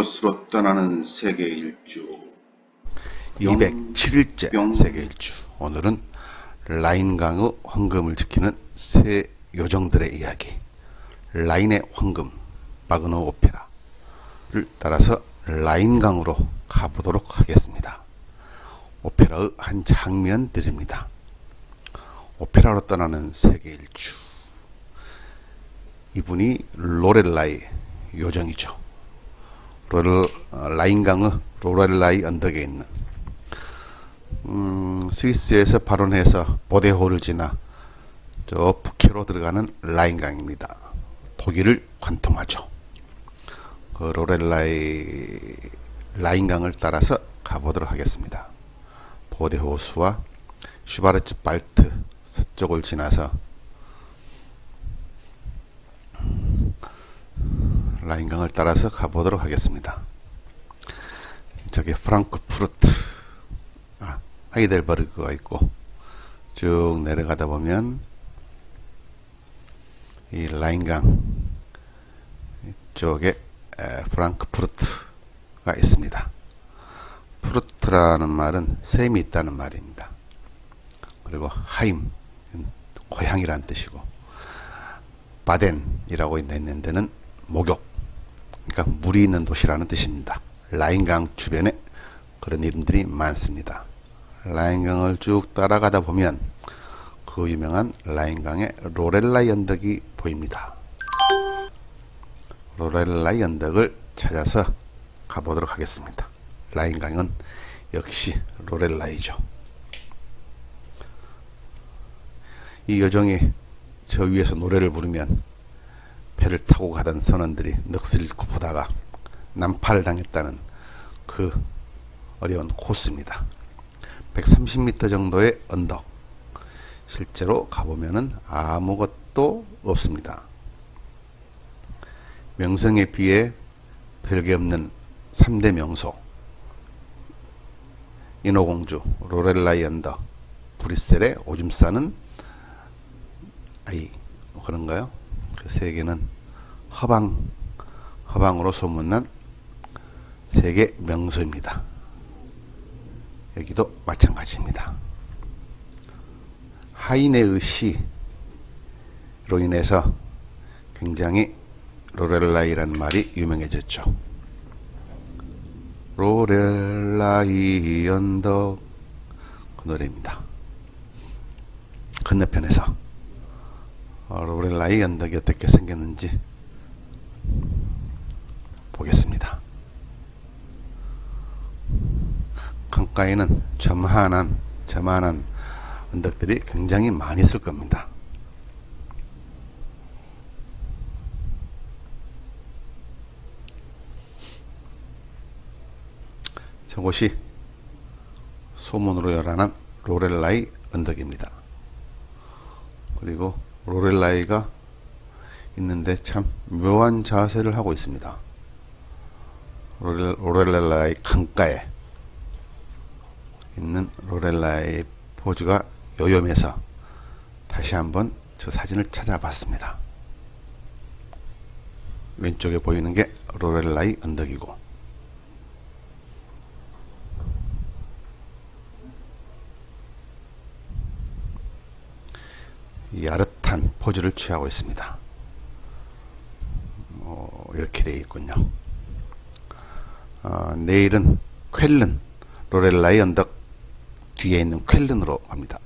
폴로스로 떠나는 세계 일주 207일째 뿅. 세계 일주. 오늘은 라인강의 황금을 지키는 새 요정들의 이야기. 라인의 황금, 바그너 오페라를 따라서 라인강으로 가보도록 하겠습니다. 오페라의 한 장면 드립니다. 오페라로 떠나는 세계 일주. 이분이 로렐라의 요정이죠. 로렐, 어, 라인강의 로렐라이 언덕에 있는 음, 스위스에서 발원해서 보데호를 지나 저 북해로 들어가는 라인강입니다. 독일을 관통하죠. 그 로렐라이 라인강을 따라서 가보도록 하겠습니다. 보데호수와 슈바르츠 발트 서쪽을 지나서 라인강을 따라서 가보도록 하겠습니다. 저기 프랑크푸르트 아, 하이델버그가 있고 쭉 내려가다 보면 이 라인강 이쪽에 에, 프랑크푸르트가 있습니다. 푸르트라는 말은 샘이 있다는 말입니다. 그리고 하임 고향이란 뜻이고 바덴이라고 있는 데는 목욕 그러니까 물이 있는 도시라는 뜻입니다. 라인강 주변에 그런 이름들이 많습니다. 라인강을 쭉 따라가다 보면 그 유명한 라인강의 로렐라 연덕이 보입니다. 로렐라 연덕을 찾아서 가보도록 하겠습니다. 라인강은 역시 로렐라이죠. 이 여정이 저 위에서 노래를 부르면 배를 타고 가던 선원들이 넋을 잃고 보다가 난파를 당했다는 그 어려운 코스입니다. 130m 정도의 언덕. 실제로 가보면은 아무것도 없습니다. 명성에 비해 별게 없는 3대 명소. 인어공주, 로렐라이 언덕, 브리셀의 오줌 싸는 아이. 뭐 그런가요? 그 세 개는 허방, 허방으로 소문난 세계 명소입니다. 여기도 마찬가지입니다. 하이네의 시로 인해서 굉장히 로렐라이라는 말이 유명해졌죠. 로렐라이 언덕 그 노래입니다. 건너편에서 어, 로렐라이 언덕이 어떻게 생겼는지 보겠습니다. 강가에는 저만한 저만한 언덕들이 굉장히 많이 있을 겁니다. 저곳이 소문으로 열하는 로렐라이 언덕입니다. 그리고 로렐라이가 있는데 참 묘한 자세를 하고 있습니다. 로렐, 로렐라이 강가에 있는 로렐라의 포즈가 요염해서 다시 한번 저 사진을 찾아봤습니다. 왼쪽에 보이는 게 로렐라이 언덕이고 야릇한 포즈를 취하고 있습니다. 어, 이렇게 되어 있군요. 어, 내일은 쾰른 로렐라의 언덕 뒤에 있는 쾰른으로 갑니다.